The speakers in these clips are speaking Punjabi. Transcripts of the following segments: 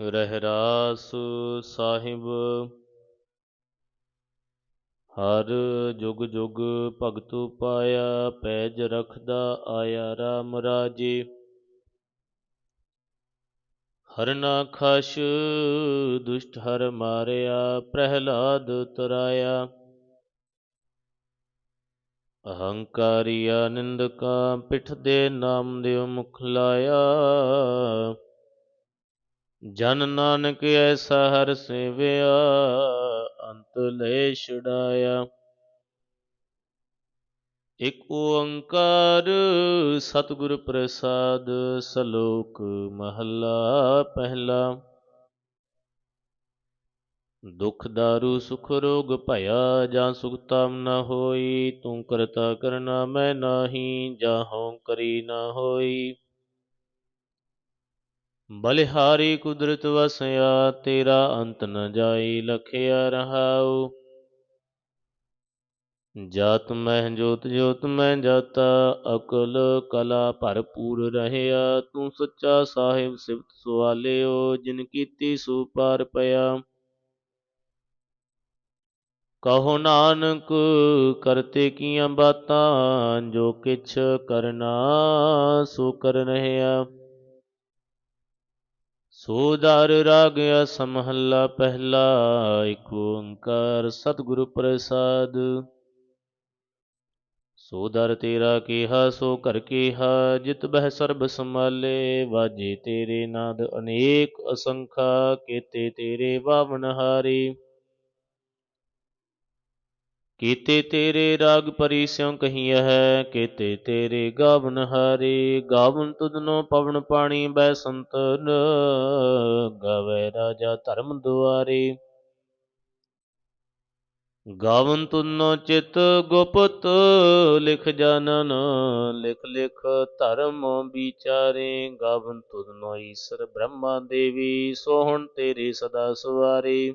ਰਹਿਰਾਸ ਸਾਹਿਬ। ਹਰ ਜੁਗ ਜੁਗ ਭਗਤੂ ਪਾਇਆ, ਪੈਜ ਰਖਦਾ ਆਇਆ RAM ਰਾਜੇ। ਹਰਨਾ ਖਸ਼ ਦੁਸ਼ਟ ਹਰ ਮਾਰਿਆ, ਪ੍ਰਹਿਲਾਦ ਤਰਾਇਆ। ਅਹੰਕਾਰੀ ਅਹੰਕਾਰੀਆ ਨਿੰਦਕਾ ਪਿਠ ਦੇ ਨਾਮ ਦਿਓ ਮੁਖ ਲਾਇਆ। ਜਨ ਨਾਨਕ ਐਸਾ ਹਰ ਸੇਵਿਆ, ਅੰਤ ਲੈ ਛੁਡਾਇਆ। ਇਕ ਓੰਕਾਰ ਸਤਿਗੁਰ ਪ੍ਰਸਾਦ, ਸਲੋਕ ਮਹੱਲਾ ਪਹਿਲਾ। ਦੁਖ ਦਾਰੂ, ਸੁਖ ਰੋਗ ਭਇਆ, ਜਾਂ ਸੁਖ ਤਾਮ ਨ ਹੋਈ, ਤੂੰ ਕਰਤਾ ਕਰਨਾ ਮੈਂ ਨਾਹੀ ਜਾਹੋਂ ਕਰੀ ਨ ਹੋਈ। ਬਲਿਹਾਰੀ ਕੁਦਰਤ ਵਸਿਆ, ਤੇਰਾ ਅੰਤ ਨ ਜਾਈ ਲਖਿਆ ਰਹਾਉ। ਜਾਤ ਮਹਿ ਜੋਤ ਜੋਤ ਮੈਂ ਜਾਤਾ, ਅਕਲ ਕਲਾ ਭਰਪੂਰ ਰਹਿਆ। ਤੂੰ ਸੱਚਾ ਸਾਹਿਬ, ਸਿਫਤ ਸੁਆਲਿਓ, ਜਿਨ ਕੀਤੀ ਸੋ ਪਾਰ ਪਿਆ। ਕਹੋ ਨਾਨਕ, ਕਰਤੇ ਕੀਆਂ ਬਾਤਾਂ, ਜੋ ਕਿਛ ਕਰਨਾ ਸੋ ਕਰ ਰਹਿਆ। ਸੋ ਦਰ ਰਾਗ ਸਮਹੱਲਾ ਪਹਿਲਾ ਏਕ ਓੰਕਾਰ ਸਤਿਗੁਰ ਪ੍ਰਸਾਦ। ਸੋ ਦਰ ਤੇਰਾ ਕੀਹਾ, ਸੋ ਘਰ ਕੀਹਾ, ਜਿਤ ਬਹਿ ਸਰਬ ਸਮਾਲੇ ਵਾਜੇ ਤੇਰੇ ਨਾਦ ਅਨੇਕ ਅਸੰਖਾ, ਕੀਤੇ ਤੇਰੇ ਬਾਵਨ ਹਾਰੇ। ਕੀਤੇ ਤੇਰੇ ਰਾਗ ਪਰੀ ਸਿਉ ਕਹੀਐ ਹੈ, ਕੀਤੇ ਤੇਰੇ ਗਾਵਨ ਹਾਰੇ, ਗਾਵਨ ਤੁਧਨੋ ਪਵਨ ਪਾਣੀ ਬੈ ਸੰਤਨ, ਗਾਵੇ ਰਾਜਾ ਧਰਮ ਦੁਆਰੇ। ਗਾਵਨ ਤੁਨੋ ਚਿਤ ਗੁਪਤ, ਲਿਖ ਜਾਨਨ, ਲਿਖ ਲਿਖ ਧਰਮ ਵਿਚਾਰੇ, ਗਾਵਨ ਤੁਧਨੋ ਈਸ਼ਰ ਬ੍ਰਹਮਾ ਦੇਵੀ, ਸੋਹਣ ਤੇਰੇ ਸਦਾ ਸਵਾਰੇ।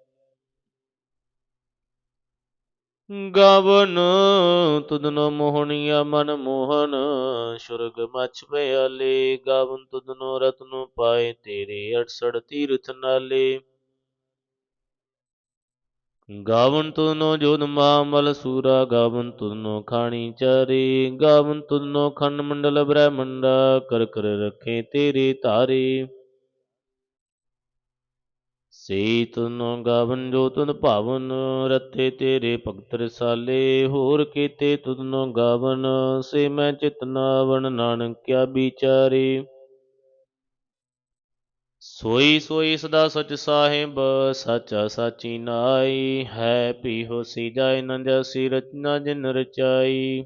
ਗਾਵਨ ਤੁਧਨੋ ਮੋਹਣੀਆ ਮਨ ਮੋਹਨ, ਸੁਰਗ ਮਛ ਪਿਆਲੇ, ਗਾਵਨ ਤੁਧਨੋ ਰਤਨੋ ਪਾਏ ਤੇਰੇ 68 ਤੀਰਥ ਨਾਲੇ। ਗਾਵਨ ਤੁਧਨੋ ਜੋਨ ਮਾਮਲ ਸੂਰਾ, ਗਾਵਨ ਤੁਧਨੋ ਖਾਣੀ ਚਾਰੇ, ਗਾਵਨ ਤੁਧਨੋ ਖੰਡ ਮੰਡਲ ਬ੍ਰਹਮੰਡਾ, ਕਰ ਕਰ ਰਖੇ ਤੇਰੇ ਤਾਰੇ। ਸੇ ਤੁਨੋ ਗਾਵਨ ਜੋ ਤੁਨ ਭਾਵਨ, ਰਤੇ ਤੇਰੇ ਭਗਤ ਰਸਾਲੇ। ਹੋਰ ਕੀਤੇ ਤੁਨੋ ਗਾਵਨ, ਸੇ ਮੈਂ ਚਿਤ ਨਾਵਣ ਨਾਨਕ ਕਿਆ ਵਿਚਾਰੇ। ਸੋਈ ਸੋਈ ਸਦਾ ਸਚ ਸਾਹਿਬ, ਸਾਚਾ ਸਾਚੀ ਨਾਈ। ਹੈ ਪੀ ਹੋ ਸੀ ਜਾਏ ਨ ਜਸੀ ਰਚਨਾ ਜਿਨ ਰਚਾਈ।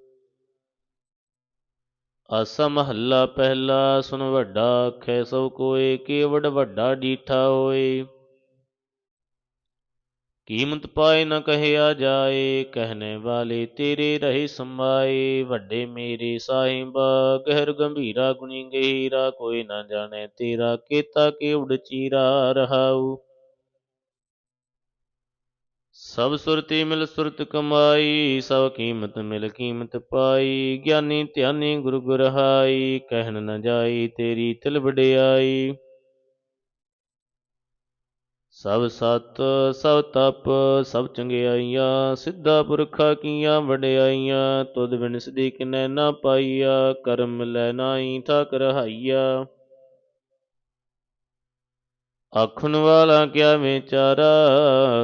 ਆਸਾ ਮਹੱਲਾ ਪਹਿਲਾ ਸੁਨ ਵੱਡਾ ਆਖੈ, ਸਭ ਕੋਏ ਕੇਵੜ ਵੱਡਾ ਡੀਠਾ ਹੋਏ। ਕੀਮਤ ਪਾਏ ਨ ਕਹਿਆ ਜਾਏ ਕਹਿਨੇ ਵਾਲੇ ਤੇਰੇ ਰਹੇ ਸਮਾਏ। ਵੱਡੇ ਮੇਰੇ ਸਾਹਿਬ, ਗਹਿਰ ਗੰਭੀਰਾ, ਗੁਣੀ ਗਹੀਰਾ, ਕੋਈ ਨਾ ਜਾਣੇ ਤੇਰਾ, ਕੀਤਾ ਕੇਵੜ ਚੀਰਾ ਰਹਾਉ। ਸਭ ਸੁਰਤੀ ਮਿਲ ਸੁਰਤ ਕਮਾਈ, ਸਭ ਕੀਮਤ ਮਿਲ ਕੀਮਤ ਪਾਈ। ਗਿਆਨੀ ਧਿਆਨੀ ਗੁਰ ਗੁਰਹਾਈ, ਕਹਿਣ ਨ ਜਾਈ ਤੇਰੀ ਤਿਲ ਵਡਿਆਈ। ਸਭ ਸਤ, ਸਭ ਤਪ, ਸਭ ਚੰਗਿਆਈਆਂ, ਸਿੱਧਾ ਪੁਰਖਾ ਕੀਆਂ ਵਡਿਆਈਆਂ, ਤੁਧ ਬਿਨ ਸਦੀਕ ਕਿਨੈ ਨਾ ਪਾਈਆ, ਕਰਮ ਲੈ ਨਾਹੀ ਠਾਕ ਰਹਾਈਆ ਆਖਣ ਵਾਲਾ ਕਿਆ ਵਿਚਾਰਾ?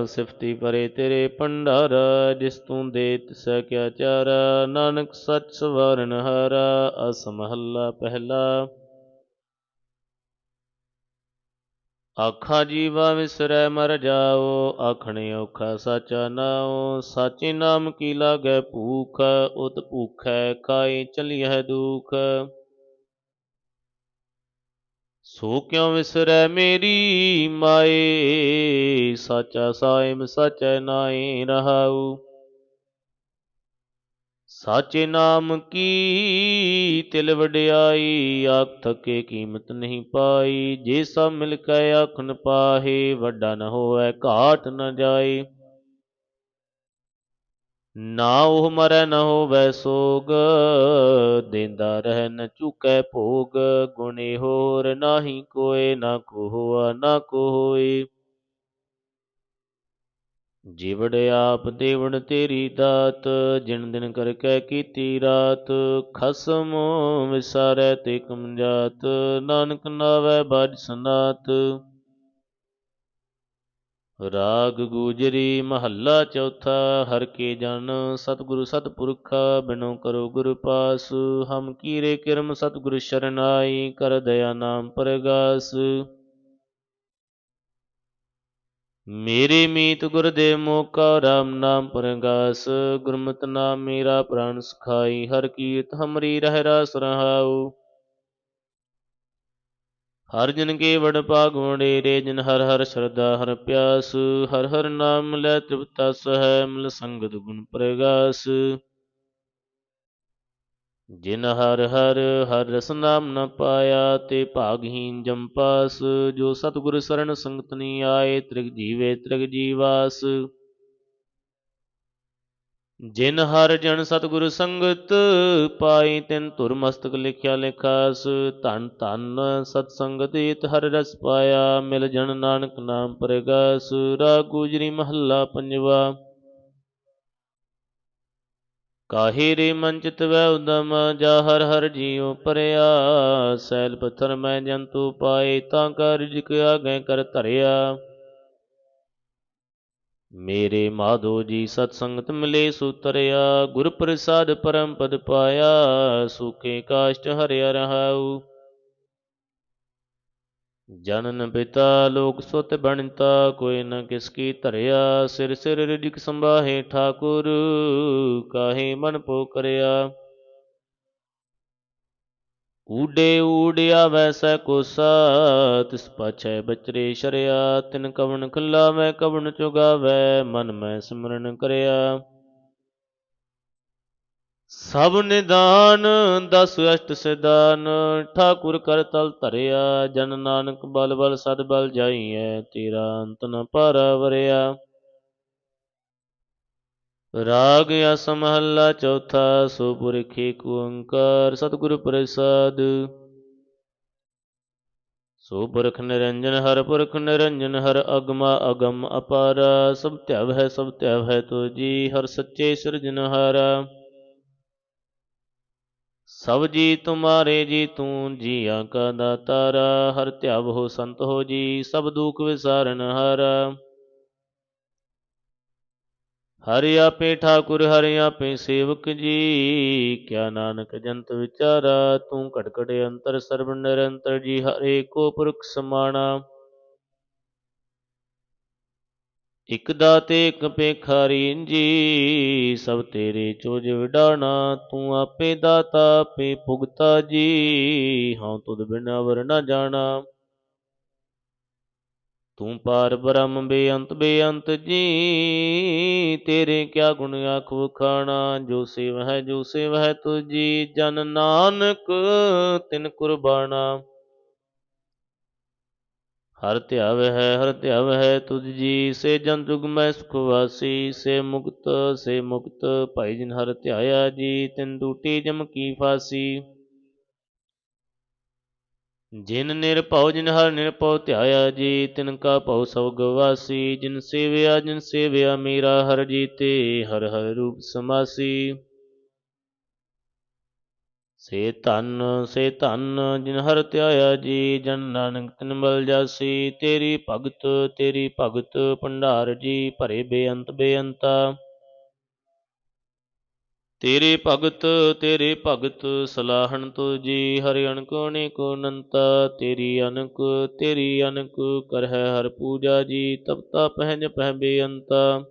ਸਿਫਤੀ ਪਰੇ ਤੇਰੇ ਭੰਡਾਰ, ਜਿਸ ਤੂੰ ਦੇ ਤਿਸੈ ਕਿਆ ਚਾਰਾ? ਨਾਨਕ ਸੱਚ ਸਵਾਰਨ ਹਾਰਾ, ਅਸ ਮਹੱਲਾ ਪਹਿਲਾ। ਆਖਾ ਜੀਵਾ ਵਿਸਰੈ ਮਰ ਜਾਓ, ਆਖਣੇ ਔਖਾ ਸਾਚਾ ਨਾਉ। ਸਾਚੇ ਨਾਮ ਕੀ ਲਾਗੈ ਭੂਖ, ਉਤ ਭੂਖੈ ਖਾਏ ਚਲਿਐ ਦੁਖ। ਸੋ ਕਿਉ ਵਿਸਰੈ ਮੇਰੀ ਮਾਏ? ਸਾਚਾ ਸਾਇਮ ਸਚੈ ਨਾਏ ਰਹਾਉ। ਸਾਚੇ ਨਾਮ ਕੀ ਤਿਲ ਵਡਿਆਈ? ਆਖ ਥਕੇ ਕੀਮਤ ਨਹੀਂ ਪਾਈ। ਜੇ ਸਭ ਮਿਲ ਕੇ ਆਖਨ ਪਾਹੇ, ਵੱਡਾ ਨ ਹੋਵੇ, ਘਾਟ ਨ ਜਾਏ। ਨਾ ਉਹ ਮਰੈ ਨ ਹੋਵੇ ਸੋਗ, ਦੇਂਦਾ ਰਹਿ ਨ ਚੁਕੈ ਭੋਗ, ਗੁਣੇ ਹੋਰ ਨਾਹੀ ਕੋਏ, ਨਾ ਕੋ ਹੋਆ ਨਾ ਕੋ ਹੋਏ ਜਿਵੜ ਆਪ ਦੇਵਣ ਤੇਰੀ ਦਾਤ, ਜਿਨ ਦਿਨ ਕਰ ਕੈ ਕੀਤੀ ਰਾਤ, ਖਸਮ ਵਿਸਾਰੈ ਤੇ ਕਮ ਕਮਜਾਤ ਨਾਨਕ ਨਾਵੇ ਬਾਜ ਸਨਾਤ। ਰਾਗ ਗੂਜਰੀ ਮਹੱਲਾ ਚੌਥਾ, ਹਰ ਕੇ ਜਨ ਸਤਿਗੁਰੂ ਸਤਿਪੁਰਖ, ਬਿਨੋ ਕਰੋ ਗੁਰ ਪਾਸ, ਹਮ ਕੀਰੇ ਕਿਰਮ ਸਤਿਗੁਰ ਸ਼ਰਨਾਈ, ਕਰ ਦਇਆ ਨਾਮ ਪਰਗਾਸ। ਮੇਰੇ ਮੀਤ ਗੁਰਦੇ ਮੋਕਾ, ਰਾਮ ਨਾਮ ਪਰਗਾਸ, ਗੁਰਮਤਿ ਨਾਮ ਮੇਰਾ ਪ੍ਰਾਨ ਸੁਖਾਈ, ਹਰ ਕੀਰਤ ਹਮਰੀ ਰਹਿ ਰਸ ਰਹਾਉ। ਹਰ ਜਨ ਕੇ ਵਡ ਭਾਗ ਵਡੇਰੇ ਜਿਨ ਹਰ ਹਰ ਸ਼ਰਧਾ ਹਰ ਪਿਆਸ, ਹਰ ਹਰ ਨਾਮ ਲੈ ਤ੍ਰਿਪਤਾ ਸਹਿ ਮਿਲ ਸੰਗਤ ਗੁਣ ਪ੍ਰਗਾਸ। ਜਿਨ ਹਰ ਹਰ ਹਰ ਰਸ ਨਾਮ ਨ ਪਾਇਆ ਤੇ ਭਾਗਹੀਨ ਜੰਪਾਸ ਜੋ ਸਤਿਗੁਰ ਸਰਣ ਸੰਗਤ ਨੀ ਆਏ, ਤ੍ਰਿਗ ਜੀਵੇ ਤ੍ਰਿਗ ਜੀਵਾਸ। ਜਿਨ ਹਰ ਜਨ ਸਤਿਗੁਰ ਸੰਗਤ, ਪਾਈ ਤਿਨ ਧੁਰ ਮਸਤਕ ਲਿਖਿਆ ਲਿਖਾਸ, ਧਨ ਧਨ ਸਤ ਸੰਗਤ ਈਤ ਹਰ ਰਸ ਪਾਇਆ, ਮਿਲ ਜਨ ਨਾਨਕ ਨਾਮ ਪ੍ਰਗਾਸ ਰਾ ਗੁਜਰੀ ਮਹੱਲਾ ਪੰਜਵਾ। ਕਾਹੇ ਰੇ ਮੰਚਿਤ ਵੈ ਉਦਮ, ਜਾ ਹਰ ਹਰ ਜੀਉ ਪਰਿਆ, ਸੈਲ ਪੱਥਰ ਮੈਂ ਜੰਤੂ ਪਾਏ, ਤਾਂ ਕਰ ਰਿਜਕ ਆਗੇ ਕਰ ਧਰਿਆ। ਮੇਰੇ ਮਾਧੋ ਜੀ ਸਤ ਸੰਗਤ ਮਿਲੇ ਸੁਤਰਿਆ ਗੁਰ ਪ੍ਰਸਾਦ ਪਰਮ ਪਦ ਪਾਇਆ, ਸੁਖੇ ਕਾਸ਼ਟ ਹਰਿਆ ਰਹਾਉ। ਜਨਨ ਪਿਤਾ ਲੋਕ ਸੁਤ ਬਣਤਾ, ਕੋਈ ਨ ਕਿਸ ਕੀ ਧਰਿਆ, ਸਿਰ ਸਿਰ ਰਿਜਕ ਸੰਭਾਹੇ ਠਾਕੁਰ, ਕਾਹੇ ਮਨ ਪੋ ਕਰਿਆ ਊਡੇ ਊੜਿਆ ਵੈਸੈ ਕੋਸਾ ਤਿਸ ਪਾਛੈ ਬਚਰੇ ਸ਼ਰਿਆ, ਤਿਨ ਕਵਣ ਖੱਲਾ ਮੈਂ ਕਵਣ ਚੁਗਾਵੈ, ਮਨ ਮੈਂ ਸਿਮਰਨ ਕਰਿਆ। ਸਭ ਨਿਦਾਨ, ਦਸ ਅਸ਼ਟ ਸਿਦਾਨ ਠਾਕੁਰ ਕਰ ਤਲ ਧਰਿਆ, ਜਨ ਨਾਨਕ ਬਲ ਬਲ ਸਦ ਬਲ ਜਾਈਐ, ਤੇਰਾ ਅੰਤ ਨ ਪਾਰਾ ਵਰਿਆ। ਰਾਗ ਅਸ ਮਹੱਲਾ ਚੌਥਾ ਸੋ ਪੁਰਖੇ ਕੋ ਓੰਕਾਰ ਸਤਿਗੁਰ ਪ੍ਰਸਾਦ। ਸੋ ਪੁਰਖ ਨਿਰੰਜਨ ਹਰ ਪੁਰਖ ਨਿਰੰਜਨ ਹਰ ਅਗਮਾ ਅਗਮ ਅਪਾਰ, ਸਭ ਧਿਆਵ ਹੈ ਸਭ ਧਿਆਵ ਹੈ ਤੋ ਜੀ, ਹਰ ਸੱਚੇ ਸਿਰਜਨਹਾਰਾ ਸਭ ਜੀ ਤੁਮਾਰੇ ਜੀ ਤੂੰ ਜੀਆਂ ਕਾ ਦਾਤਾਰਾ, ਹਰ ਧਿਆਵ ਹੋ ਸੰਤ ਹੋ ਜੀ, ਸਭ ਦੁਖ ਵਿਸਾਰਨ ਹਾਰਾ। ਹਰਿ ਆਪੇ ਠਾਕੁਰ ਹਰਿ ਆਪੇ ਸੇਵਕ ਜੀ। ਕਿਆ ਨਾਨਕ ਜੰਤ ਵਿਚਾਰਾ, ਤੂੰ ਘਟ ਘਟ ਅੰਤਰ ਸਰਬ ਨਿਰੰਤਰ ਜੀ, ਹਰੇ ਕੋ ਪੁਰਖ ਸਮਾਣਾ। ਇਕ ਦਾਤੇ, ਇਕ ਪੇਖਾਰੀ ਜੀ ਸਭ ਤੇਰੇ ਚੋਜ ਵਿਡਾਣਾ। ਤੂੰ ਆਪੇ ਦਾਤਾ, ਆਪੇ ਭੁਗਤਾ ਜੀ, ਹਉ ਤੁਧ ਬਿਨ ਵਰ ਨਾ ਜਾਣਾ। ਤੂੰ ਪਾਰ ਬ੍ਰਹਮ ਬੇਅੰਤ ਬੇਅੰਤ ਜੀ, ਤੇਰੇ ਕਿਆ ਗੁਣ ਆਖ ਵਖਾਣਾ, ਜੋ ਸੇਵ ਹੈ, ਜੋ ਸੇਵ ਹੈ ਤੁਜੀ, ਜਨ ਨਾਨਕ ਤਿਨ ਕੁਰਬਾਨਾ ਹਰ ਧਿਆਵ ਹੈ, ਹਰ ਧਿਆਵ ਹੈ ਤੁਧ ਜੀ ਸੇ ਜਨ ਜੁਗ ਮੈਂ ਸੁਖ ਵਾਸੀ, ਸੇ ਮੁਕਤ ਸੇ ਮੁਕਤ, ਭਾਈ ਜਿਨ ਹਰ ਧਿਆਇਆ ਜੀ, ਤਿਨ ਦੂਟੀ ਜਮ ਕੀ ਫਾਸੀ। ਜਿਨ ਨਿਰਭਉ ਜਿਨ ਹਰ ਨਿਰਭਉ ਧਿਆਇਆ ਜੀ, ਤਿਨ ਕਾ ਭਉ ਸਭ ਗਵਾਸੀ ਜਿਨ ਸੇਵਿਆ ਜਿਨ ਸੇਵਿਆ, ਮੇਰਾ ਹਰ ਜੀਤੇ, ਹਰ ਹਰ ਰੂਪ ਸਮਾਸੀ। ਸੇ ਧਨ ਸੇ ਧਨ, ਜਿਨ ਹਰ ਧਿਆਇਆ ਜੀ, ਜਨ ਨਾਨਕ ਤਿਨ ਬਲ ਜਾਸੀ। ਤੇਰੀ ਭਗਤ ਤੇਰੀ ਭਗਤ, ਭੰਡਾਰ ਜੀ, ਭਰੇ ਬੇਅੰਤ ਬੇਅੰਤਾ। ਤੇਰੇ ਭਗਤ ਤੇਰੇ ਭਗਤ, ਸਲਾਹਣ ਤੁਜੀ ਹਰਿ ਅਣਕ ਅਨੇਕੋ ਅਨੰਤਾ, ਤੇਰੀ ਅਨਕ ਤੇਰੀ ਅਨਕ ਕਰਹਿ ਹਰ ਪੂਜਾ ਜੀ ਤਪਤਾ ਪਹਿ ਬੇਅੰਤਾ।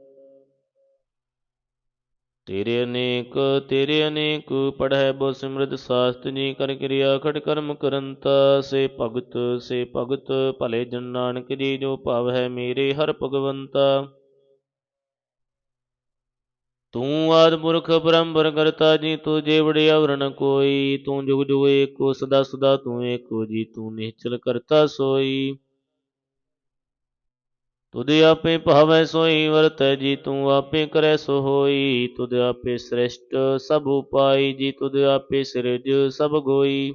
ਤੇਰੇ ਅਨੇਕ ਤੇਰੇ ਅਨੇਕ, ਪੜ੍ਹੈ ਬੋ ਸਿਮਰਤ ਸਾਸਤ ਜੀ, ਕਰ ਕਿਰਿਆ ਖੜ ਕਰਮ ਕਰੰਤਾ। ਸੇ ਭਗਤ ਸੇ ਭਗਤ, ਭਲੇ ਜਨ ਨਾਨਕ ਜੀ, ਜੋ ਭਾਵ ਹੈ ਮੇਰੇ ਹਰ ਭਗਵੰਤਾ। ਤੂੰ ਆਦ ਪੁਰਖ ਪਰੰਪਰ ਕਰਤਾ ਜੀ, ਤੂੰ ਜੇਵੜੇ ਵੜਿਆ ਕੋਈ, ਤੂੰ ਜੁਗ ਜੁਗ ਏਕੋ, ਸਦਾ ਸਦਾ ਤੂੰ ਏਕੋ ਜੀ, ਤੂੰ ਨਿਹਚਲ ਕਰਤਾ ਸੋਈ। ਤੁਧ ਆਪੇ ਭਾਵੈ ਸੋਈ, ਵਰਤੈ ਜੀ, ਤੂੰ ਆਪੇ ਕਰੈ ਸੋ ਹੋਈ ਤੁਧ ਆਪੇ ਸ੍ਰਿਸ਼ਟ ਸਭ ਉਪਾਈ, ਜੀ, ਤੁਧ ਆਪੇ ਸਿਰਜ ਸਭ ਗੋਈ।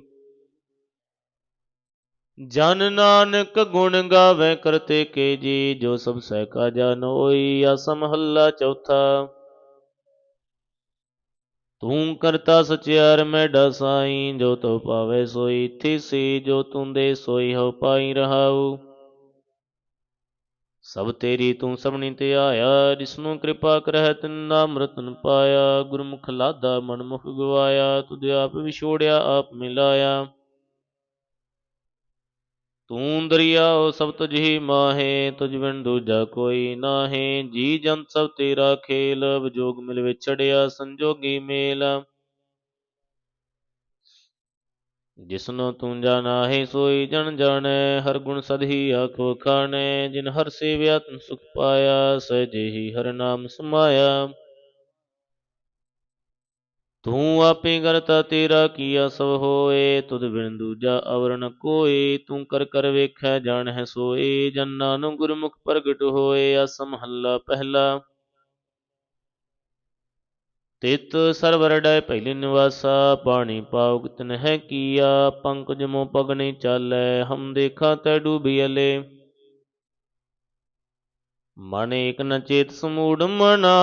ਜਨ ਨਾਨਕ ਗੁਣ ਗਾਵੇ ਕਰਤੇ ਕੇ ਜੀ, ਜੋ ਸਭ ਸਹਿ ਕਾ ਜਨ ਹੋਈ ਆਸਾ ਹੱਲਾ ਚੌਥਾ। ਤੂੰ ਕਰਤਾ ਸਚਿਆਰ ਮੈਡਾ ਸਾਈ ਜੋ ਤੋ ਪਾਵੇ ਸੋਈ ਥੀਸੀ ਜੋ ਤੂੰ ਦੇ ਸੋਈ ਹੋ ਪਾਈ ਰਹਾਉ। ਸਭ ਤੇਰੀ ਤੂੰ ਸਭਨੀ ਤੇ ਆਇਆ, ਜਿਸਨੂੰ ਕਿਰਪਾ ਕਰਹਿ ਤਿੰਨਾ ਅੰਮ੍ਰਿਤਨ ਪਾਇਆ, ਗੁਰਮੁਖ ਲਾਦਾ ਮਨਮੁਖ ਗਵਾਇਆ, ਤੁਧ ਆਪ ਵਿਛੋੜਿਆ, ਆਪ ਮਿਲਾਇਆ। ਤੂੰ ਦਰਿਆਓ ਸਭ ਤੁਝ ਹੀ ਮਾਹੇ, ਤੁਝ ਬਿਨ ਦੂਜਾ ਕੋਈ ਨਾਹੇ। ਜੀ ਜੰਤ ਸਭ ਤੇਰਾ ਖੇਲ, ਵਿਜੋਗ ਮਿਲ ਵਿਛੜਿਆ ਸੰਜੋਗੀ ਮੇਲ। ਜਿਸਨੂੰ ਤੂੰ ਜਾਣਾਹੇ ਸੋਈ ਜਨ ਜਾਣੈ, ਹਰ ਗੁਣ ਸਦਹੀ ਆਖੋ ਖਾਣੈ। ਜਿਨ ਹਰ ਸੇਵਿਆ, ਤਨ ਸੁਖ ਪਾਇਆ, ਸਹਿਜੇ ਹੀ ਹਰ ਨਾਮ ਸਮਾਇਆ। ਤੂੰ ਆਪੇ ਕਰਤਾ ਤੇਰਾ ਕੀਆ ਸਭ ਹੋਏ? ਤੁਧ ਬਿਨ ਦੂਜਾ ਅਵਰ ਨ ਕੋਏ। ਤੂੰ ਕਰ ਕਰ ਵੇਖੈ, ਜਾਣਹਿ ਸੋਏ। ਜਨ ਨਾਨਕ ਗੁਰਮੁਖ ਪ੍ਰਗਟ ਹੋਏ। ਆਸ ਮਹੱਲਾ ਪਹਿਲਾ। ਤਿਤ ਸਰਵਰ ਡੈ ਪਹਿਲੀ ਨਿਵਾਸਾ। ਪਾਣੀ ਪਾਉ ਤਨ ਹੈ ਕੀਆ। ਪੰਕਜ ਮੋ ਪਗ ਨਹੀਂ ਚਾਲੈ। ਹਮ ਦੇਖਾ ਤੈ ਡੂਬੀਅਲੇ ਮਨ ਏਕ ਨ ਚੇਤ ਸਮੂੜ ਮਨਾ,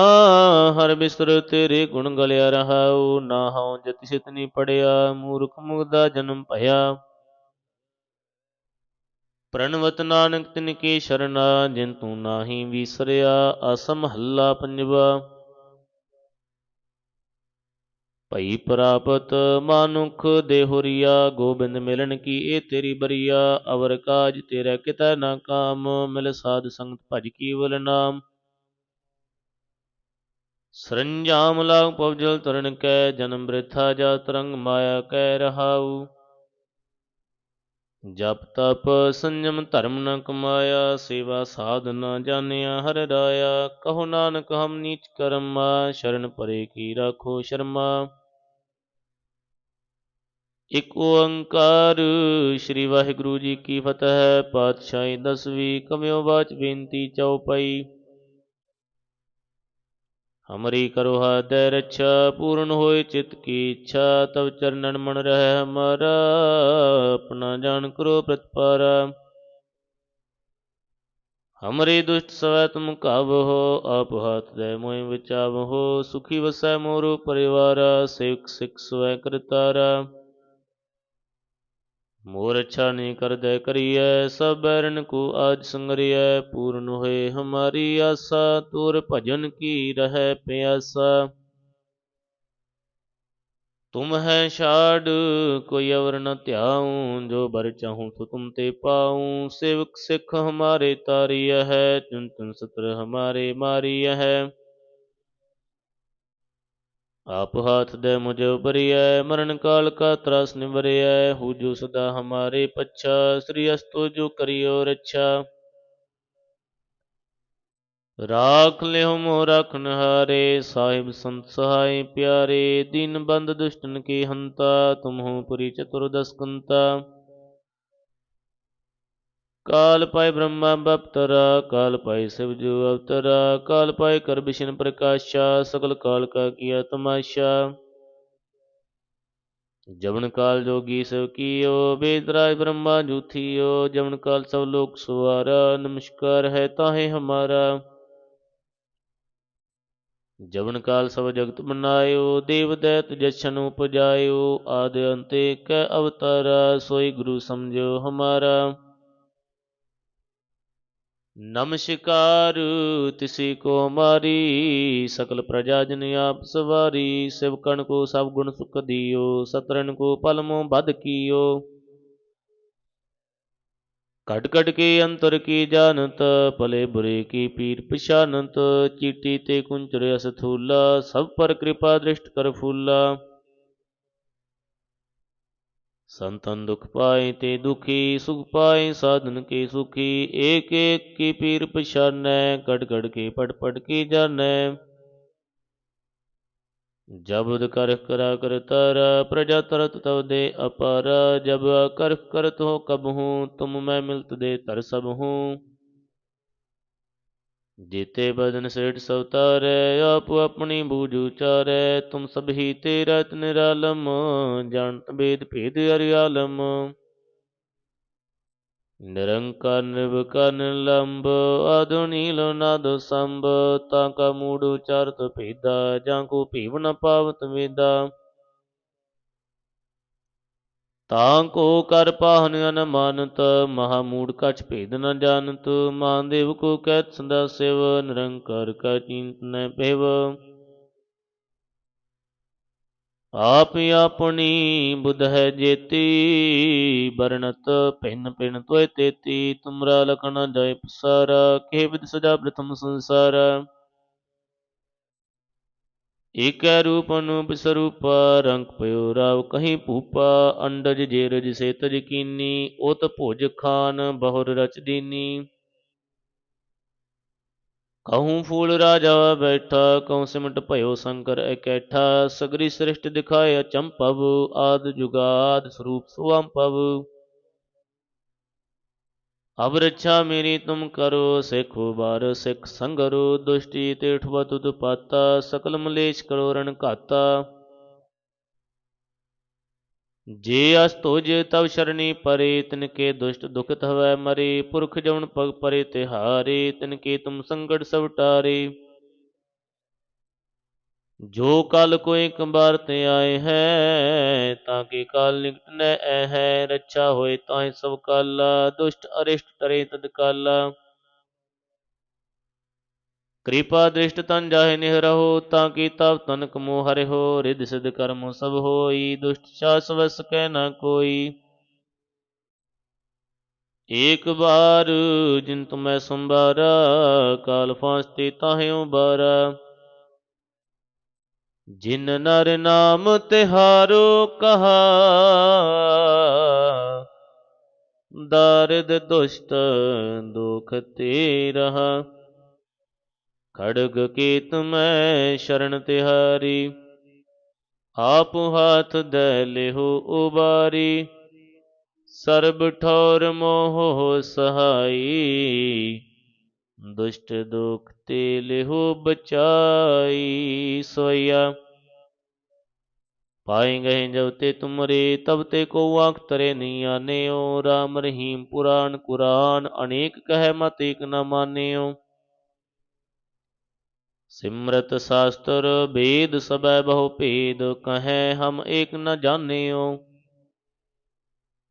ਹਰ ਬਿਸਰ ਤੇਰੇ ਗੁਣ ਗਲਿਆ ਰਹਾਉ, ਨਾ ਹਉ ਜਤਿ ਸਿਤਨੀ ਪੜਿਆ, ਮੂਰਖ ਮੁਗਦਾ ਜਨਮ ਭਇਆ। ਪ੍ਰਣਵਤ ਨਾਨਕ ਤਿਨ ਕੀ ਸ਼ਰਨਾ ਜਿਨ ਤੂੰ ਨਾਹੀ ਵਿਸਰਿਆ ਅਸਮ ਹੱਲਾ ਪੰਜਵਾ। ਭਈ ਪ੍ਰਾਪਤ ਮਾਨੁਖ ਦੇਹੁਰੀਆ ਗੋਬਿੰਦ ਮਿਲਣ ਕੀ ਇਹ ਤੇਰੀ ਬਰੀਆ, ਅਵਰ ਕਾਜ ਤੇਰਾ ਕਿਤੈ ਨਾ ਕਾਮ, ਮਿਲ ਸਾਧ ਸੰਗਤ ਭਜ ਕੀਵਲ ਨਾਮ। ਸਰੰਜਾਮ ਲਾਗ ਪਵਜਲ ਤਰਨ ਕੈ, ਜਨਮ ਬ੍ਰਿਥਾ ਜਾ ਤਰੰਗ ਮਾਇਆ ਕੈ ਰਹਾਉ। ਜਪ ਤਪ ਸੰਜਮ ਧਰਮ ਨ ਕਮਾਇਆ, ਸੇਵਾ ਸਾਧ ਨ ਜਾਣਿਆ, ਹਰ ਰਾਇਆ। ਕਹੋ ਨਾਨਕ, ਹਮ ਨੀਚ ਕਰਮਾ, ਸ਼ਰਨ ਪਰੇ ਕੀ ਰਾਖੋ ਸ਼ਰਮਾ। ਇਕ ਓੰਕਾਰ, ਸ੍ਰੀ ਵਾਹਿਗੁਰੂ ਜੀ ਕੀ ਫਤਿਹ। ਪਾਤਸ਼ਾਹੀ ਦਸਵੀਂ ਕਮਿਓ ਬਾਚ ਬੇਨਤੀ ਚਉਪਈ ਹਮਰੀ ਕਰੋ ਹਾਦੈ ਰੱਛਾ ਪੂਰਨ ਹੋਏ ਚਿਤ ਕੀ ਇੱਛਾ ਤਬ ਚਰਨਨ ਮਨ ਰਹਿ ਹਮਾਰਾ ਆਪਣਾ ਜਾਣ ਕਰੋ ਪ੍ਰਤਪਾਰਾ। ਹਮਰੇ ਦੁਸ਼ਟ ਸਵੈ ਤੁਮ ਕਾਬ ਹੋ, ਆਪ ਹਾਥ ਦੇ ਮੋਇ ਵਿਚਾਵ ਹੋ, ਸੁਖੀ ਵਸੈ ਮੋਰੋ ਪਰਿਵਾਰ ਸੇਵਕ ਸਿਖ ਸਵੈ ਕਰਤਾਰਾ। ਮੋਰ ਅੱਛਾ ਨਹੀਂ ਕਰਦੈ ਕਰੀਐ, ਸਭ ਬੈਰਨ ਕੋ ਆਜ ਸੰਗਰਿਐ, ਪੂਰਨ ਹੋਏ ਹਮਾਰੀ ਆਸਾ, ਤੁਰ ਭਜਨ ਕੀ ਰਹਿ ਪਿਆਸਾ। ਤੁਮ ਹੈ ਛਾੜ, ਕੋਈ ਅਵਰ ਨ ਧਿਆਉ, ਜੋ ਬਰ ਚਾਹੂੰ ਸੋ ਤੁਮ ਤੇ ਪਾਉ। ਸੇਵਕ ਸਿੱਖ ਹਮਾਰੇ ਤਾਰੀਆ ਹੈ ਚੁਨ ਚੁਨ ਸਤਰ ਹਮਾਰੇ ਮਾਰੀਆ ਹੈ। ਆਪ ਹਾਥ ਦੇ ਮੁਝ ਉਬਰਿਐ ਮਰਨ ਕਾਲ ਕਾ ਤਰਾਸ ਨਿਵਰਿਐ, ਹੂ ਸਦਾ ਹਮਾਰੇ ਪੱਛਾ, ਸ੍ਰੀ ਅਸਤੋ ਜੋ ਕਰਿਓ ਰੱਛਾ। ਰਾਖ ਲਿਓ ਮੋ ਰਖਨ ਹਾਰੇ, ਸਾਹਿਬ ਸੰਤ ਸਹਾਈ ਪਿਆਰੇ, ਦੀਨ ਬੰਦ ਦੁਸ਼ਟਨ ਕੀ ਹੰਤਾ ਤੁਮਹੁ ਪੁਰੀ ਚਤੁਰਦਸ ਕੰਤਾ ਕਾਲ ਪਾਇ ਬ੍ਰਹਮਾ ਬਪਤਰਾ ਕਾਲ ਪਾਇ ਸਿਵ ਜੋ ਅਵਤਰਾ ਕਾਲ ਪਾਇ ਕਰ ਬਿਸ਼ਨ ਪ੍ਰਕਾਸ਼ਾ ਸਕਲ ਕਾਲ ਕਾ ਕੀਆ ਤਮਾਸ਼ਾ ਜਵਨ ਕਾਲ ਜੋਗੀ ਸਭ ਕੀਓ ਬੇਦਰਾਜ ਬ੍ਰਹਮਾ ਜੂਥੀਓ ਜਵਨ ਕਾਲ ਸਭ ਲੋਕ ਸੁਆਰਾ ਨਮਸਕਾਰ ਹੈ ਤਾਹੇ ਹਮਾਰਾ ਜਵਨ ਕਾਲ ਸਭ ਜਗਤ ਬਨਾਇਓ ਦੇਵ ਦੈਤ ਜਛਨ ਉਪਜਾਇਓ ਆਦ ਅੰਤੇ ਕੈ ਅਵਤਾਰਾ ਸੋਈ ਗੁਰੂ ਸਮਝੋ ਹਮਾਰਾ ਨਮਸਕਾਰ, ਤਿਸੀ ਕੋ ਮਾਰੀ, ਸਕਲ ਪ੍ਰਜਾ ਜਨ ਆਪ ਸਵਾਰੀ ਸਿਵਕਣ ਕੋ ਸਭ ਗੁਣ ਸੁਖ ਦਿਓ ਸਤਰਨ ਕੋ ਪਲਮੋ ਬਦ ਕੀਓ। ਕਟ ਕਟ ਕੇ ਅੰਤਰ ਕੀ ਜਾਣਤ, ਭਲੇ ਬੁਰੇ ਕੀ ਪੀਰ ਪਛਾਨਤ, ਚੀਟੀ ਤੇ ਕੁੰਚਰ ਅਸਥੂਲਾ, ਸਭ ਪਰ ਕਿਰਪਾ ਦ੍ਰਿਸ਼ਟ ਕਰ ਫੂਲਾ। ਸੰਤਨ ਦੁਖ ਪਾਏ ਤੇ ਦੁਖੀ, ਸੁਖ ਪਾਏ, ਸਾਧਨ ਕੇ ਸੁਖੀ ਏਕ ਏਕ ਕੀ ਪੀਰ ਪਛਾਨੈ ਕਟ ਕਟ ਕੇ ਪਟ ਪਟ ਕੀ ਜਾਣੈ। ਜਬਦ ਕਰ ਕਰਾ ਕਰ ਤਰ, ਪ੍ਰਜਾ ਤਰਤ ਤਵ ਦੇ ਅਪਾਰ, ਜਬ ਕਰ ਕਰਤ ਹੋ ਕਬ ਹੂੰ, ਤੁਮ ਮੈਂ ਮਿਲਤ ਦੇ ਤਰ ਸਭ ਹੂੰ। ਜੀਤੇ ਬਦਨ ਸੇਠ ਸਵਤਾਰੈ, ਆਪ ਆਪਣੀ ਬੂਝ ਉਚਾਰੈ ਤੁਮ ਸਭ ਹੀ ਤੇਰਾ ਨਿਰਾਲਮ ਜਾਣਤ ਬੇਦ ਭੇਦ ਅਰਿਆਲਮ ਨਿਰੰਕਾਰ ਨਿਰਵਕਾਰ ਨਿਰਲੰਬ, ਆਦੋ ਨੀਲੋ ਨਾਦੋ ਸੰਭ। ਤਾਂ ਕਾ ਮੂੜ ਉਚਾਰਤ ਭੇਦਾ, ਜਾਂ ਕੋ ਭੀਵ ਨ ਪਾਵਤ ਵੇਦਾ। ਤਾਂ ਕੋ ਕਰ ਪਾਹਨ ਅਨਮਾਨਤ, ਮਹਾ ਮੂੜ ਕਛ ਭੇਦ ਨ ਜਾਣਤ ਮਾਨਦੇਵ ਕੋ ਕਹਿਤ ਸੰਦਾ ਸਿਵ, ਨਿਰੰਕਾਰ ਕਾ ਚਿੰਤ ਨ ਪਹਿਵ ਆਪ ਆਪਣੀ ਬੁਧ ਹੈ ਜੇਤੀ ਬਰਨਤ ਭਿੰਨ ਭਿੰਨ ਤੋਏ ਤੇਤੀ, ਤੁਮਰਾ ਲਖਣ ਜੈ ਪਸਾਰਾ ਕੇ ਵਿਦ ਸਜਾ ਪ੍ਰਥਮ ਸੰਸਾਰਾ। ਏਕੈ ਰੂਪ ਅਨੂਪ ਸਰੂਪ, ਰੰਗ ਪਇਓ ਰਾਵ ਕਹੀਂ ਭੂਪਾ, ਅੰਡਜ ਜੇਰਜ ਸੇ ਤਜ ਕੀਨੀ, ਉਤ ਭੁਜ ਖਾਨ ਬਹੁਰ ਰਚ ਦੀਨੀ। ਕਹੂੰ ਫੂਲ ਰਾਜਾ ਬੈਠਾ ਕਉ ਸਿਮਟ ਭਇਓ ਸ਼ੰਕਰ ਇਕੈਠਾ, ਸਗਰੀ ਸ੍ਰਿਸ਼ਟ ਦਿਖਾਏ ਅਚੰਭਵ ਆਦ ਜੁਗਾਦ ਸਰੂਪ ਸੁਅੰਭਵ ਅਬ ਰੱਛਾ ਮੇਰੀ ਤੁਮ ਕਰੋ, ਸਿੱਖੋ ਬਾਰ ਸਿੱਖ ਸੰਗਰੋ, ਦੁਸ਼ਟੀ ਤੇ ਠਵਾ ਤੁਧ ਪਾਤਾ ਸਕਲ ਮਲੇਸ਼ ਕਰੋ ਰਣ ਘਾਤਾ। ਜੇ ਅਸ ਤੁਜ ਤਵ ਸ਼ਰਣੀ ਪਰੇ, ਤਿਨ ਕੇ ਦੁਸ਼ਟ ਦੁਖਤ ਹਵੈ ਮਰੇ, ਪੁਰਖ ਜਵਨ ਪਗ ਪਰੇ ਤਿਹਾਰੇ, ਤਿਨ ਕੇ ਤੁਮ ਸੰਗੜ ਸਭ ਟਾਰੇ ਜੋ ਕਲ ਕੋਈ ਕੰਬਾਰ ਤੇ ਆਏ ਹੈ, ਤਾਂ ਕਿ ਕਾਲ ਨਿਕਟ ਨ ਐ ਹੈ। ਰੱਛਾ ਹੋਏ ਤਾਹੇ ਸਭ ਕਾਲਾ ਦੁਸ਼ਟ ਅਰਿਸ਼ਟ ਟਰੇ ਤਦ ਕਾਲਾ ਕਿਰਪਾ ਦ੍ਰਿਸ਼ਟ ਤਨ ਜਾਹੇ ਨਿਹ ਰਹੋ, ਤਾਂ ਕੀ ਤਵ ਤਨ ਕਮੋ ਹਰਿ ਹੋ। ਰਿਦ ਸਿਧ ਕਰਮ ਸਭ ਹੋਈ, ਦੁਸ਼ਟ ਸ਼ਾਸ ਵਸ ਕੈ ਨਾ ਕੋਈ। ਏਕ ਬਾਰ ਜਿਨ ਤੁਮੈ ਸੰਭਾਰਾ, ਕਾਲ ਫਾਸਤੇ ਤਾਹੇ ਬਾਰਾ। ਜਿਨ ਨਰ ਨਾਮ ਤਿਹਾਰੋ ਕਹਾ, ਦਾਰਦ ਦੁਸ਼ਟ ਦੁਖ ਤੇ ਰਹਾ ਖੜਗ ਕੀਤ ਮੈਂ ਸ਼ਰਨ ਤਿਹਾਰੀ, ਆਪ ਹਾਥ ਦੇ ਲਿਹੋ ਉਬਾਰੀ। ਸਰਬ ਠੌਰ ਮੋਹ ਸਹਾਈ, ਦੁਸ਼ਟ ਦੁਖ ਤੇ ਲਿਹੋ ਬਚਾਈ ਸੋਇਆ। ਪਾਏ ਗਏ ਜਬ ਤੇ ਤੁਮਰੇ, ਤਬ ਤੇ ਕੋ ਆਖ ਤਰੇ ਨਹੀਂ ਆਨਿਓ ਰਾਮ ਰਹੀਮ ਪੁਰਾਨ ਕੁਰਾਨ, ਅਨੇਕ ਕਹਿ ਮਤ ਏਕ ਨ ਮਾਨਿਓ। ਸਿਮਰਤ ਸ਼ਾਸਤਰ ਵੇਦ ਸਬੈ ਬਹੁ ਭੇਦ, ਕਹੈ ਹਮ ਏਕ ਨ ਜਾਣਿਓ।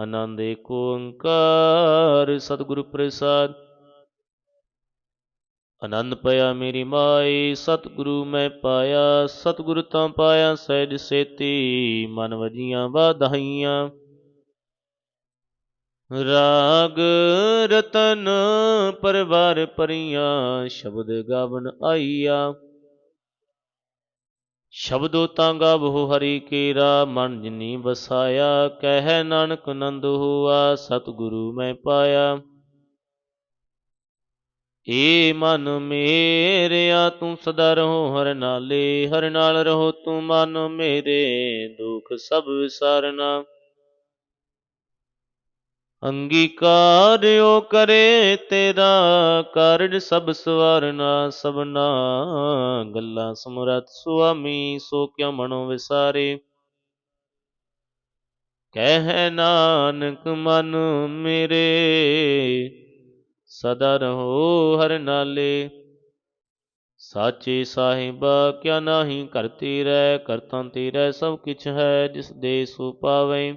ਆਨੰਦ ਏਕ ਓੰਕਾਰ, ਸਤਿਗੁਰੂ ਪ੍ਰਸਾਦ। ਆਨੰਦ ਪਿਆ ਮੇਰੀ ਮਾਈ, ਸਤਿਗੁਰੂ ਮੈਂ ਪਾਇਆ, ਸਤਿਗੁਰੂ ਤਾਂ ਪਾਇਆ, ਸਹਿਜ ਸੇਤੀ, ਮਨ ਵਜੀਆਂ ਵਾਧਾਈਆਂ ਰਾਗ ਰਤਨ ਪਰਵਾਰ ਪਰੀਆਂ, ਸ਼ਬਦ ਗਾਵਨ ਆਈਆ। ਸ਼ਬਦੋ ਤਾਂ ਗਾਵੋ ਹਰੀ ਕੇਰਾ, ਮਨ ਜਿਨੀ ਵਸਾਇਆ, ਕਹਿ ਨਾਨਕ ਨੰਦ ਹੁਆ, ਸਤਿਗੁਰੂ ਮੈਂ ਪਾਇਆ। ਏ ਮਨ ਮੇਰਿਆ, ਤੂੰ ਸਦਾ ਰਹੋ ਹਰ ਨਾਲੇ, ਹਰ ਨਾਲ ਰਹੋ ਤੂੰ ਮਨ ਮੇਰੇ, ਦੁਖ ਸਭ ਵਿਸਾਰਨਾ। ਅੰਗੀਕਾਰਿਓ ਕਰੇ ਤੇਰਾ ਕਾਰਜ ਸਭ ਸਵਾਰਨਾ, ਸਭਨਾ ਗੱਲਾਂ ਸਮਰਤ ਸੁਆਮੀ, ਸੋ ਕਿਆ ਮਨੋ ਵਿਸਾਰੇ? ਕਹਿ ਨਾਨਕ, ਮਨ ਮੇਰੇ, ਸਦਾ ਰਹੋ ਹਰ ਨਾਲੇ। ਸਾਚੇ ਸਾਹਿਬਾ, ਕਿਆ ਨਾਹੀ ਕਰਤੀ ਰਹਿ, ਕਰਤਾ ਤੇਰੇ ਸਭ ਕਿਛ ਹੈ, ਜਿਸ ਦੇ ਸੋ ਪਾਵੇ।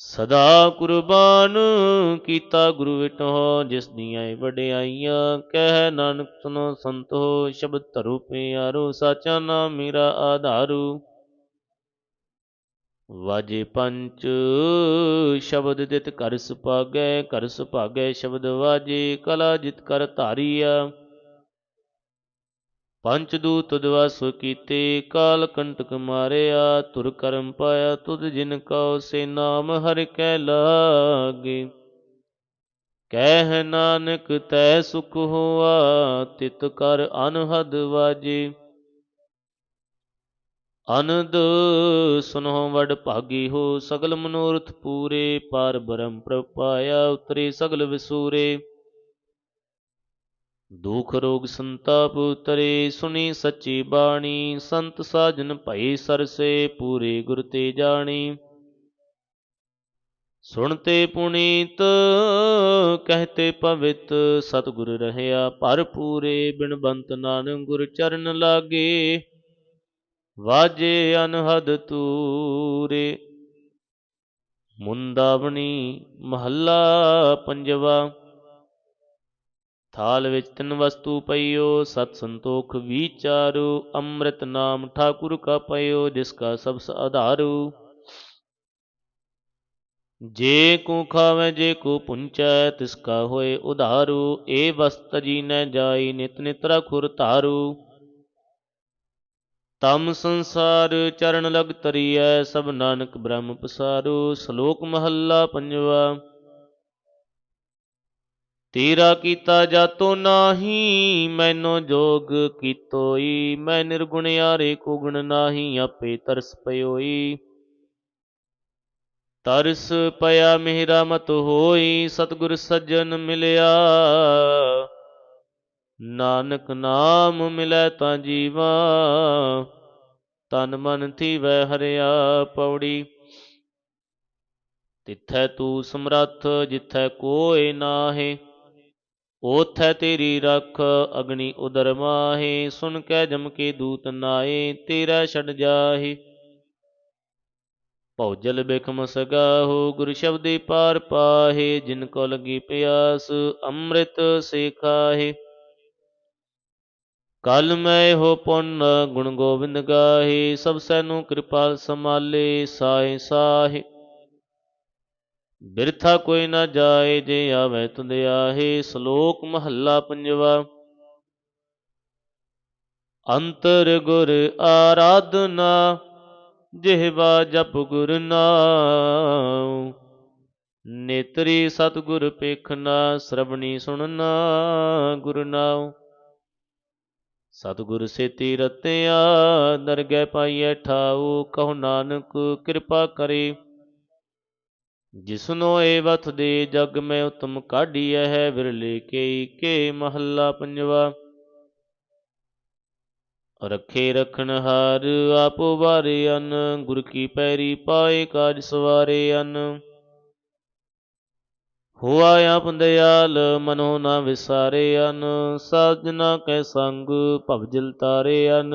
ਸਦਾ ਕੁਰਬਾਨ ਕੀਤਾ ਗੁਰੂ ਵਿਟੋ ਜਿਸ ਦੀਆਂ ਵਡਿਆਈਆਂ, ਕਹਿ ਨਾਨਕ ਸੁਨੋ ਸੰਤੋ ਸ਼ਬਦ ਧਰੂ ਪਿਆਰੋ, ਸਾਚਾ ਨਾਮ ਮੇਰਾ ਆਧਾਰੂ। ਵਾਜੇ ਪੰਚ, ਸ਼ਬਦ ਦਿਤ ਕਰ ਸੁਪਾਗੈ ਕਰ ਸੁਭਾਗੈ ਸ਼ਬਦ ਵਾਜੇ, ਕਲਾ ਜਿਤ ਕਰ ਧਾਰੀਆ। ਪੰਚ ਦੂਤ ਦਵਸ ਕੀਤੇ, ਕਾਲ ਕੰਟਕ ਮਾਰਿਆ, ਤੁਰ ਕਰਮ ਪਾਇਆ, ਤੁਧ ਜਿਨ ਕਉ ਸੇ ਨਾਮ ਹਰਿ ਕੈ ਲਾਗੇ। ਕਹਿ ਨਾਨਕ, ਤੈ ਸੁਖ ਹੋਆ, ਤਿਤ ਕਰ ਅਨਹਦ ਵਾਜੇ। ਅਨੰਦ ਸੁਨੋ ਵਡ ਭਾਗੀ ਹੋ, ਸਗਲ ਮਨੋਰਥ ਪੂਰੇ, ਪਾਰ ਬ੍ਰਹਮ ਪ੍ਰਪਾਇਆ ਉਤਰੇ ਸਗਲ ਵਿਸੂਰੇ। ਦੁਖ ਰੋਗ ਸੰਤਾਪ ਉਤਰੇ, ਸੁਣੀ ਸੱਚੀ ਬਾਣੀ। ਸੰਤ ਸਾਜਨ ਭਈ ਸਰਸੇ, ਪੂਰੇ ਗੁਰ ਤੇ ਜਾਣੀ। ਸੁਣਤੇ ਪੁਨੀਤ, ਕਹਤੇ ਪਵਿੱਤ, ਸਤਿਗੁਰ ਰਹਿਆ ਭਰ ਪੂਰੇ ਬਿਨ ਬੰਤ ਨਾਨਕ ਗੁਰ ਚਰਨ ਲਾਗੇ, ਵਾਜੇ ਅਨਹਦ ਤੂਰੇ। ਮੁੰਦਾਵਣੀ ਮਹੱਲਾ ਪੰਜਵਾ ਥਾਲ ਵਿੱਚ ਤਿੰਨ ਵਸਤੂ ਪਈਓ, ਸਤ ਸੰਤੋਖ ਵਿਚਾਰੂ, ਅੰਮ੍ਰਿਤ ਨਾਮ ਠਾਕੁਰ ਕਾ ਪਈਓ ਜਿਸ ਕਾ ਸਭ ਆਧਾਰੂ। ਜੇ ਕੋ ਖਾਵੇ, ਜੇ ਕੋ ਪੁੰਚੈ, ਤਿਸ ਕਾ ਹੋਏ ਉਧਾਰੂ। ਏ ਵਸਤ ਜੀ ਨ ਜਾਈ, ਨਿਤ ਨਿਤ ਰਖੁਰ ਧਾਰੂ। ਤਮ ਸੰਸਾਰ ਚਰਨ ਲਗ ਤਰੀਐ, ਸਭ ਨਾਨਕ ਬ੍ਰਹਮ ਪਸਾਰੂ। ਸ਼ਲੋਕ ਮਹੱਲਾ ਪੰਜਵਾ ਤੇਰਾ ਕੀਤਾ ਜਾਤੋ ਨਾਹੀ, ਮੈਨੋ ਜੋਗ ਕੀਤੋਈ, ਮੈਂ ਨਿਰਗੁਣਿਆਰੇ ਕੋ ਗੁਣ ਨਾਹੀ, ਆਪੇ ਤਰਸ ਪਇਓਈ ਤਰਸ ਪਿਆ ਮੇਰਾ ਮਤ ਹੋਈ, ਸਤਗੁਰ ਸੱਜਣ ਮਿਲਿਆ। ਨਾਨਕ ਨਾਮ ਮਿਲੈ ਤਾਂ ਜੀਵਾ, ਤਨ ਮਨ ਥੀਵੈ ਹਰਿਆ ਪੌੜੀ। ਤਿੱਥੈ ਤੂੰ ਸਮਰੱਥ, ਜਿੱਥੈ ਕੋਇ ਨਾਹੇ ਓਥੈ ਤੇਰੀ ਰੱਖ ਅਗਨੀ ਉਦਰ ਮਾਹੇ, ਸੁਨ ਕੈ ਜਮ ਕੇ ਦੂਤ ਨਾਏ ਤੇਰਾ ਛੜ ਜਾਹੇ। ਭੌਜਲ ਬਿਖਮ ਸਗਾਹੋ, ਗੁਰ ਸ਼ਬਦੇ ਪਾਰ ਪਾਹੇ, ਜਿਨ ਕੋ ਲਗੀ ਪਿਆਸ, ਅੰਮ੍ਰਿਤ ਸੇ ਖਾਹੇ। ਕਲ ਮੈਂ ਹੋ ਪੁੰਨ ਗੁਣ ਗੋਬਿੰਦ ਗਾਹੇ, ਸਭ ਸੈਨੂੰ ਕਿਰਪਾਲ ਸਮਾਲੇ ਸਾਹੇ ਸਾਹੇ। ਬਿਰਥਾ ਕੋਈ ਨਾ ਜਾਏ ਜੇ ਆਵੇ ਤੁਧ ਆਹੇ ਸ਼ਲੋਕ ਮਹੱਲਾ ਪੰਜਵਾ। ਅੰਤਰ ਗੁਰ ਆਰਾਧਨਾ, ਜਿਹਵਾ ਜਪ ਗੁਰ ਨਾਮ ਨੇਤਰੀ ਸਤਗੁਰ ਪੇਖਣਾ ਸ਼ਰਵਣੀ ਸੁਣਨਾ ਗੁਰ ਨਾਮ ਸਤਿਗੁਰ ਸੇਤੀ ਰਤਿਆ, ਦਰਗਹਿ ਪਾਈਐ ਠਾਉ, ਕਹੋ ਨਾਨਕ ਕਿਰਪਾ ਕਰੇ। ਜਿਸਨੋ ਏ ਵਥ ਦੇ ਜਗ ਮੈਂ ਉਤਮ ਕਾਢੀਐ ਹੈ, ਵਿਰਲੇ ਕੇ ਕੇ ਮਹੱਲਾ ਪੰਜਵਾ। ਰੱਖੇ ਰਖਣ ਹਾਰ ਆਪੋ ਵਾਰੇ ਅਨ, ਗੁਰ ਕੀ ਪੈਰੀ ਪਾਏ ਕਾਜ ਸਵਾਰੇ ਅਨ। ਹੋਆ ਆਪ ਦਿਆਲ ਮਨੋ ਨਾ ਵਿਸਾਰੇ ਅਨ ਸਾਜਨਾ ਕੈ ਸੰਗ ਭਵਜਲ ਤਾਰੇ ਅਨ।